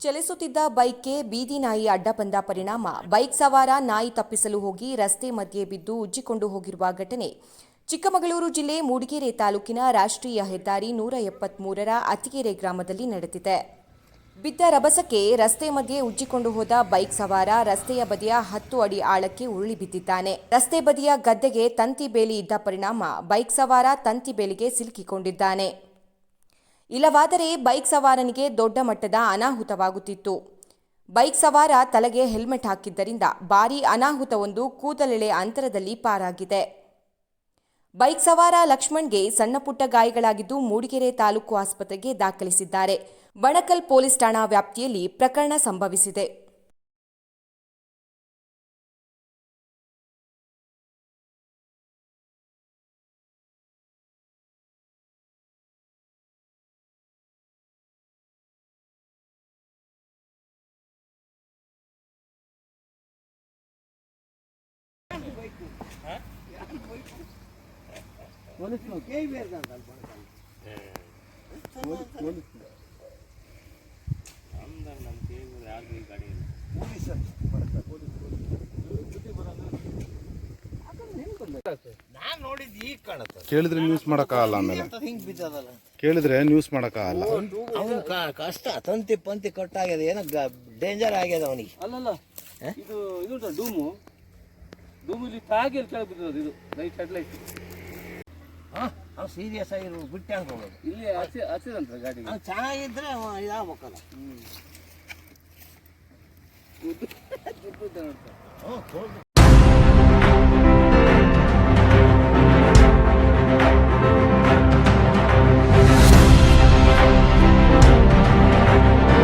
ಚಲಿಸುತ್ತಿದ್ದ ಬೈಕ್ಗೆ ಬೀದಿ ನಾಯಿ ಅಡ್ಡ ಬಂದ ಪರಿಣಾಮ. ಬೈಕ್ ಸವಾರ ನಾಯಿ ತಪ್ಪಿಸಲು ಹೋಗಿ ರಸ್ತೆ ಮಧ್ಯೆ ಬಿದ್ದು ಉಜ್ಜಿಕೊಂಡು ಹೋಗಿರುವ ಘಟನೆ. ಚಿಕ್ಕಮಗಳೂರು ಜಿಲ್ಲೆ ಮೂಡಿಗೆರೆ ತಾಲೂಕಿನ ರಾಷ್ಟ್ರೀಯ ಹೆದ್ದಾರಿ ನೂರ ಎಪ್ಪತ್ಮೂರರ ಅತಿಗೆರೆ ಗ್ರಾಮದಲ್ಲಿ ನಡೆದಿದೆ. ಬಿದ್ದ ರಭಸಕ್ಕೆ ರಸ್ತೆ ಮಧ್ಯೆ ಉಜ್ಜಿಕೊಂಡು ಹೋದ ಬೈಕ್ ಸವಾರ ರಸ್ತೆಯ ಬದಿಯ ಹತ್ತು ಅಡಿ ಆಳಕ್ಕೆ ಉರುಳಿ ಬಿದ್ದಿದ್ದಾನೆ. ರಸ್ತೆ ಬದಿಯ ಗದ್ದೆಗೆ ತಂತಿ ಬೇಲಿ ಇದ್ದ ಪರಿಣಾಮ. ಬೈಕ್ ಸವಾರ ತಂತಿ ಬೇಲಿಗೆ ಸಿಲುಕಿಕೊಂಡಿದ್ದಾನೆ. ಇಲ್ಲವಾದರೆ ಬೈಕ್ ಸವಾರನಿಗೆ ದೊಡ್ಡ ಮಟ್ಟದ ಅನಾಹುತವಾಗುತ್ತಿತ್ತು. ಬೈಕ್ ಸವಾರ ತಲೆಗೆ ಹೆಲ್ಮೆಟ್ ಹಾಕಿದ್ದರಿಂದ ಭಾರೀ ಅನಾಹುತವೊಂದು ಕೂದಲೆಳೆ ಅಂತರದಲ್ಲಿ ಪಾರಾಗಿದೆ. ಬೈಕ್ ಸವಾರ ಲಕ್ಷ್ಮಣ್ಗೆ ಸಣ್ಣಪುಟ್ಟ ಗಾಯಗಳಾಗಿದ್ದು ಮೂಡಿಗೆರೆ ತಾಲೂಕು ಆಸ್ಪತ್ರೆಗೆ ದಾಖಲಿಸಿದ್ದಾರೆ. ಬಣಕಲ್ ಪೊಲೀಸ್ ಠಾಣಾ ವ್ಯಾಪ್ತಿಯಲ್ಲಿ ಪ್ರಕರಣ ಸಂಭವಿಸಿದೆ. ಕೇಳಿದ್ರೆ ನ್ಯೂಸ್ ಮಾಡೋಕ್ಕಾಗಲ್ಲ ಆಮೇಲೆ. ಹಿಂಗ್ ಬಿದ್ದದಲ್ಲ ಕೇಳಿದ್ರೆ ನ್ಯೂಸ್ ಮಾಡೋಕ್ಕಾಗಲ್ಲ. ಅವನು ಕಷ್ಟ ತಂತಿ ಪಂತಿ ಕಟ್ಟಾಗ್ಯದ ಏನೋ ಡೇಂಜರ್ ಆಗ್ಯದ ಅವನಿಗೆ. ಅಲ್ಲಲ್ಲ ಇದು ಇದು ಡೂಮು ಇಲ್ಲಿ ತಾಗಿ ಅಲ್ಲಿ ಕೆಳಗೆ ಬಿದ್ದಿರೋದು ಇದು ಲೈಟ್ ಹೆಡ್ ಲೈಟ್ ಅವ್ನು ಸೀರಿಯಸ್ ಆಗಿ ಬಿಟ್ಟೆ ಹೋಗೋದು ಇಲ್ಲಿ ಹಸಿ ಹಚ್ಚಿದಂತ ಗಾಡಿ ಅವ್ನು ಚೆನ್ನಾಗಿದ್ರೆ ಇದಾಗಬೇಕಲ್ಲ. ಹ್ಞೂ